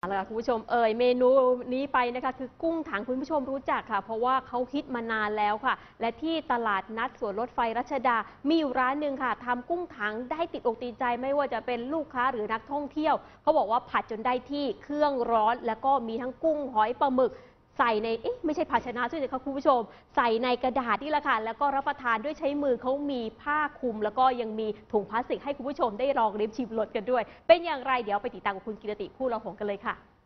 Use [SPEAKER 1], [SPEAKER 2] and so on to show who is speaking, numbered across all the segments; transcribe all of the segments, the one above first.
[SPEAKER 1] เอาละค่ะคุณผู้ชมเอ่ยเมนูนี้ไปนะคะคือกุ้งถังคุณผู้ชมรู้จักค่ะ เพราะว่าเขาฮิตมานานแล้วค่ะ และที่ตลาดนัดสวนรถไฟรัชดา มีอยู่ร้านหนึ่งค่ะทำกุ้งถังได้ติดอกติดใจไม่ว่าจะเป็นลูกค้าหรือนักท่องเที่ยว เขาบอกว่าผัดจนได้ที่เครื่องร้อน แล้วก็มีทั้งกุ้งหอยปลาหมึก ใส่ในเอ๊ะไม่ใช่ภาชนะใช่ไหมคะคุณผู้ชม ใส่ในกระดาษนี่แหละค่ะแล้วก็รับประทานด้วยใช้มือเขามีผ้าคลุม แล้วก็ยังมีถุงพลาสติกให้คุณผู้ชมได้ลองริมชิมรสกันด้วย เป็นอย่างไรเดี๋ยวไปติดตามกับคุณกิรติคู่เราหงกันเลยค่ะ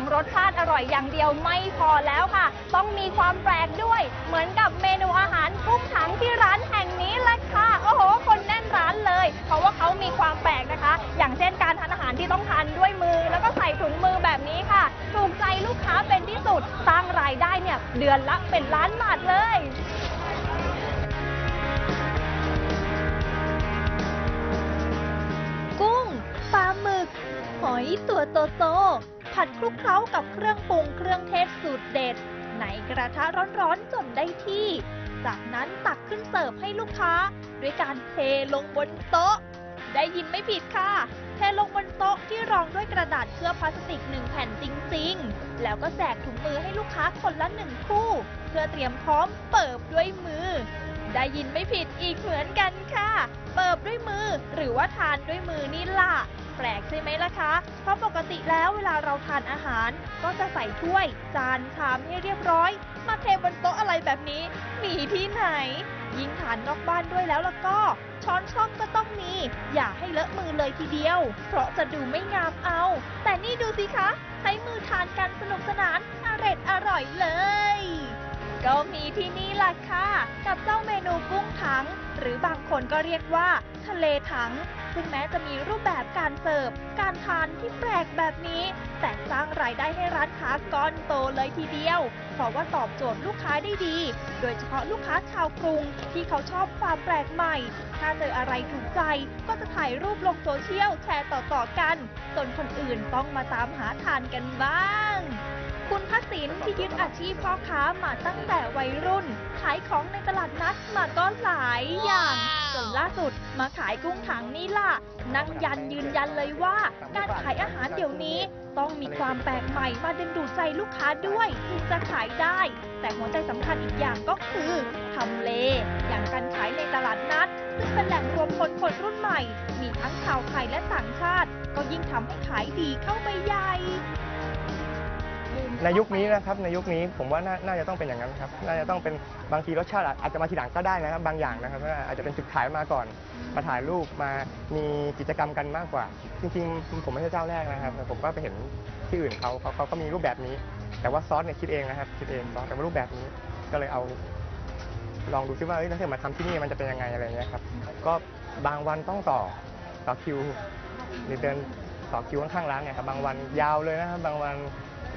[SPEAKER 2] ของรสชาติอร่อยอย่างเดียวไม่พอแล้วค่ะ ต้องมีความแปลกด้วย เหมือนกับเมนูอาหารกุ้งถังที่ร้านแห่งนี้แหละค่ะ โอ้โห คนแน่นร้านเลย เพราะว่าเขามีความแปลกนะคะ อย่างเช่นการทานอาหารที่ต้องทานด้วยมือ แล้วก็ใส่ถุงมือแบบนี้ค่ะ ถูกใจลูกค้าเป็นที่สุด สร้างรายได้เนี่ยเดือนละเป็นล้านบาทเลยกุ้งปลาหมึก หอยตัวโต ผัดคลุกเคล้ากับเครื่องปรุงเครื่องเทศสูตรเด็ด ในกระทะร้อนๆจนได้ที่ จากนั้นตักขึ้นเสิร์ฟให้ลูกค้า ด้วยการเทลงบนโต๊ะ ได้ยินไม่ผิดค่ะ เทลงบนโต๊ะที่รองด้วยกระดาษเคลือบพลาสติกหนึ่งแผ่นจริงๆ แล้วก็แจกถุงมือให้ลูกค้าคนละหนึ่งคู่ เพื่อเตรียมพร้อมเปิบด้วยมือ ได้ยินไม่ผิดอีกเหมือนกันค่ะ เปิบด้วยมือหรือว่าทานด้วยมือนี่ล่ะ ปลกใช่ไหมล่ะคะ เพราะปกติแล้วเวลาเราทานอาหาร ก็จะใส่ถ้วย จานชามให้เรียบร้อย มาเทบนโต๊ะอะไรแบบนี้ มีที่ไหน ยิ่งทานนอกบ้านด้วยแล้วล่ะก็ ช้อนช่องก็ต้องมี อย่าให้เลอะมือเลยทีเดียว เพราะจะดูไม่งามเอา แต่นี่ดูสิคะ ใช้มือทานกันสนุกสนานอร่อยอร่อยเลย ที่นี่ล่ะค่ะ กับเจ้าเมนูกุ้งถัง หรือบางคนก็เรียกว่า ทะเลถัง ซึ่งแม้จะมีรูปแบบการเสิร์ฟ การทานที่แปลกแบบนี้ แต่สร้างรายได้ให้ร้านค้าก้อนโตเลยทีเดียว เพราะว่าตอบโจทย์ลูกค้าได้ดี โดยเฉพาะลูกค้าชาวกรุงที่เขาชอบความแปลกใหม่ ถ้าเจออะไรถูกใจก็จะถ่ายรูปลงโซเชียลแชร์ต่อๆกัน จนคนอื่นต้องมาตามหาทานกันบ้าง คุณพัศินที่ยึดอาชีพพ่อค้ามาตั้งแต่วัยรุ่น ขายของในตลาดนัดมาก็หลายอย่างจนล่าสุดมาขายกุ้งถังนี่ล่ะ นั่งยันยืนยันเลยว่า การขายอาหารเดี๋ยวนี้ต้องมีความแปลกใหม่มาดึงดูดใจลูกค้าด้วยถึงจะขายได้ แต่หัวใจสำคัญอีกอย่างก็คือทำเลอย่างการขายในตลาดนัด ซึ่งเป็นแหล่งรวมคนคนรุ่นใหม่ มีทั้งชาวไทยและต่างชาติ ก็ยิ่งทำให้ขายดีเข้าไปใหญ่
[SPEAKER 3] ในยุคนี้นะครับในยุคนี้ผมว่าน่าน่าจะต้องเป็นอย่างนั้นครับน่าจะต้องเป็นบางทีรสชาติอาจจะมาทีหลังก็ได้นะครับ บางอย่างนะครับอาจจะเป็นจุดขายมาก่อน มาถ่ายรูปมามีกิจกรรมกันมากกว่า จริงๆ ผมไม่ใช่เจ้าแรกนะครับ ผมก็ไปเห็นที่อื่นเขาเขาเขาก็มีรูปแบบนี้ แต่ว่าซอสเนี่ยคิดเองนะครับคิดเองซอสแต่ว่ารูปแบบนี้ก็เลยเอาลองดูซิว่าเอ้ยถ้าเกิดมาทำที่นี่มันจะเป็นยังไงอะไรเงี้ยครับก็บางวันต้องต่อต่อคิวหรือเดินต่อคิวข้างๆร้านเนี่ยครับบางวันยาวเลยนะครับบางวัน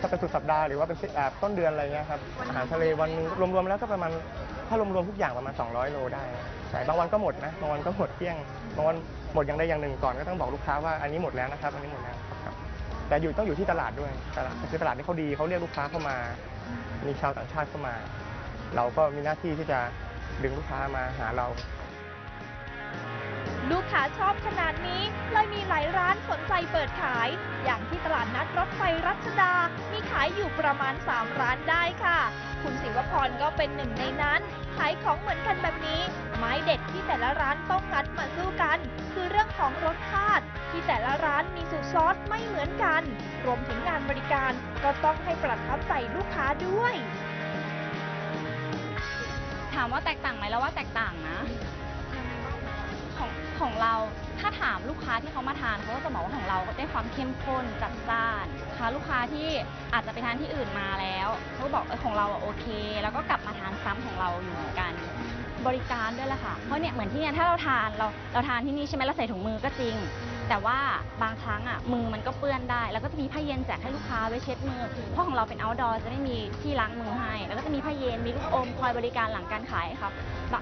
[SPEAKER 3] ถ้าเป็นสุดสัปดาห์หรือว่าเป็นอ่าต้นเดือนอะไรเงี้ยครับอาหารทะเลวันหนึงรวมๆแล้วก็ประมาณถ้ารวมๆทุกอย่างประมาณ 200 โลได้ใช่บางวันก็หมดนะบางวันก็หมดเที่ยงบางวันหมดอย่างใดอย่างหนึ่งก่อนก็ต้องบอกลูกค้าว่าอันนี้หมดแล้วนะครับอันนี้หมดแล้วครับแต่อยู่ต้องอยู่ที่ตลาดด้วยตลาดคือตลาดที่เขาดีเขาเรียกลูกค้าเข้ามา มีชาวต่างชาติเข้ามา เราก็มีหน้าที่ที่จะดึงลูกค้ามาหาเรา
[SPEAKER 2] ลูกค้าชอบขนาดนี้เลยมีหลายร้านสนใจเปิดขาย อย่างที่ตานรถไฟรัชดา มีขายอยู่ประมาณ 3 ร้านได้ค่ะ คุณศิวพรก็เป็นหนึ่งในนั้น ขายของเหมือนกันแบบนี้ ไม้เด็ดที่แต่ละร้านต้องงัดมาสู้กัน คือเรื่องของรสชาติ ที่แต่ละร้านมีสูตรซอสไม่เหมือนกัน รวมถึงงานบริการก็ต้องให้ประทับใจลูกค้าด้วย
[SPEAKER 4] ถามว่าแตกต่างไหมแล้วว่าแตกต่างนะ ของเราถ้าถามลูกค้าที่เขามาทานเขาก็จะบอกว่าของเราก็ได้ความเข้มข้นจัดจ้านค่ะลูกค้าที่อาจจะไปทานที่อื่นมาแล้วเขาบอกเออของเราอะโอเค แล้วก็กลับมาทานซ้ำของเราอยู่เหมือนกัน บริการด้วยแหละค่ะเพราะเนี่ยเหมือนที่เนี่ยถ้าเราทานเราเราทานที่นี่ใช่ไหมเราใส่ถุงมือก็จริง แต่ว่าบางครั้งอะมือมันก็เปื้อนได้ แล้วก็จะมีผ้าเย็นแจกให้ลูกค้าไว้เช็ดมือ เพราะของเราเป็น outdoor จะไม่มีที่ล้างมือให้ แล้วก็จะมีผ้าเย็นมีลูกอมคอยบริการหลังการขายครับบะ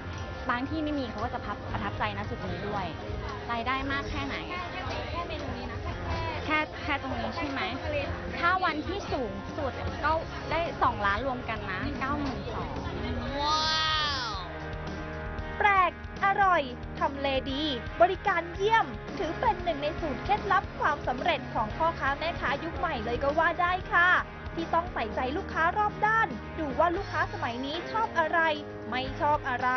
[SPEAKER 4] บางที่ไม่มีเขาก็จะพับประทับใจนะจุดนี้ด้วยรายได้มากแค่ไหน
[SPEAKER 5] แค่เมนูนี้นะแค่
[SPEAKER 4] แค่แค่ตรงนี้ใช่ไหม ถ้าวันที่สูงสุดก็ได้ 2 ล้านรวมกันนะ 9 2 0 0
[SPEAKER 2] แปลก อร่อย ทำเลดี บริการเยี่ยม ถือเป็นหนึ่งในสูตรเคล็ดลับความสำเร็จของพ่อค้าแม่ค้ายุคใหม่เลยก็ว่าได้ค่ะ ที่ต้องใส่ใจลูกค้ารอบด้าน ดูว่าลูกค้าสมัยนี้ชอบอะไร ไม่ชอบอะไร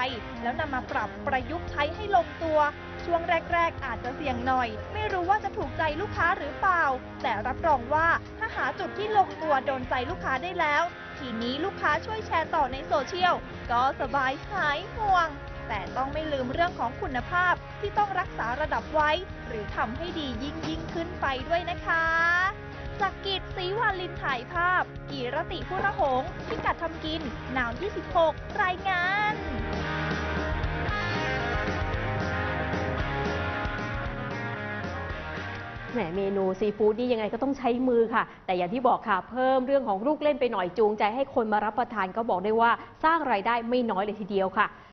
[SPEAKER 2] แล้วนำมาปรับประยุกต์ใช้ให้ลงตัว ช่วงแรก ๆ อาจจะเสี่ยงหน่อย ไม่รู้ว่าจะถูกใจลูกค้าหรือเปล่า แต่รับรองว่าถ้าหาจุดที่ลงตัวโดนใจลูกค้าได้แล้ว ทีนี้ลูกค้าช่วยแชร์ต่อในโซเชียลก็สบายหายห่วงแต่ต้องไม่ลืมเรื่องของคุณภาพที่ต้องรักษาระดับไว้ หรือทำให้ดียิ่งยิ่งขึ้นไปด้วยนะคะ จากกิจศรีวาลินถ่ายภาพ กีรติพุระหงษ์พิกัดทำกินหนาวที่ 16 รายงาน
[SPEAKER 1] แหมเมนูซีฟู้ดนี่ยังไงก็ต้องใช้มือค่ะ แต่อย่างที่บอกค่ะ เพิ่มเรื่องของลูกเล่นไปหน่อยจูงใจให้คนมารับประทานก็บอกได้ว่าสร้างรายได้ไม่น้อยเลยทีเดียวค่ะ